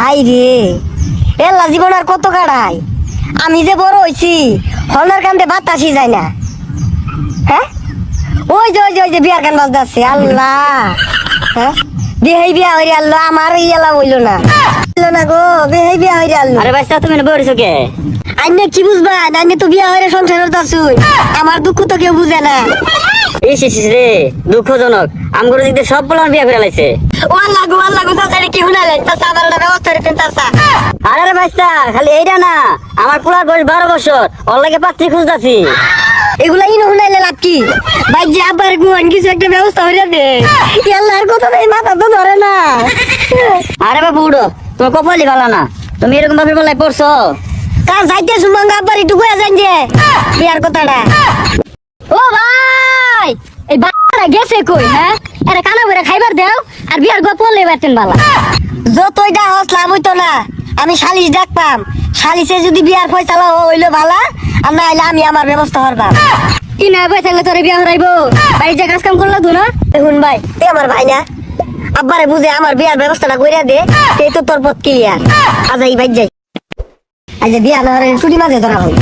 High রে এল্লা জীবন আর কত কাড়াই? আমি যে বড় হইছি হলনার কান্দে বাতাসই যায় না। হ্যাঁ? ওই যে ওই যে ওই যে বিয়ার গান বাজতেছে আল্লাহ। হ্যাঁ? বিহাই বিয়া হইরে আল্লাহ আমার ইয়ালা হইল না। হইল না গো বিহাই বিয়া হইরে আল্লাহ। আরে ভাই তুমি না বড়িছো কে? আইনে কি বুঝবা? আইনে তো বিয়া হইরে সংসার করতাছুই আমার দুঃখ তো কেউ বুঝে না। ইস ইস রে দুঃখজনক। আমগুলো দিতে সব বলে বিয়া করে লাইছে। ও আল্লাহ গো আল্লাহ গো চাচা কি হুনালেন চাচা আমার একটা ব্যবস্থা রেখেন চাচা আরে রে ভাইস্তা খালি এইটা না আমার পোলার বয়স বারো বছর ওর লাগে পাত্রী খুঁজতাছি। এগুলা ইনো হুনাইলে লাভ কি? ভাই যে আবার গুয়ান কিছু একটা ব্যবস্থা হইরা দে। আল্লাহর কথা নেই মাথা তো ধরে না। আরে বাবু উড়ো তোমার কপালই ভালো না। তুমি এরকম ভাবে বলাই পড়ছো? তা যাইতে সুমঙ্গ আব্বার একটু গুয়া যান যে। বিয়ার কথাটা। ও ভাই এই বাড়া গেছে কই হ্যাঁ? এরা কানা বইরা খাইবার দেও। আর বিয়ার গো পড়লে বাতেন বালা। যতই ডা হসলাম হইতো না। আমি সালিশ ডাকপাম সালিশে যদি বিয়ার ফয়সালা হইল ভালা আর না হইলে আমি আমার ব্যবস্থা করবাম কি না ভাই থাকলে তোরে বিয়া হরাইবো। বাড়ি যে কাজ কাম করল তো না দেখুন ভাই তুই আমার ভাই না। আব্বারে বুঝে আমার বিয়ার ব্যবস্থাটা কইরা দে। এই তো তোর পথ ক্লিয়ার আজ এই ভাই যাই। আজ বিয়া না হরে ছুটি মাঝে ধরা হয়।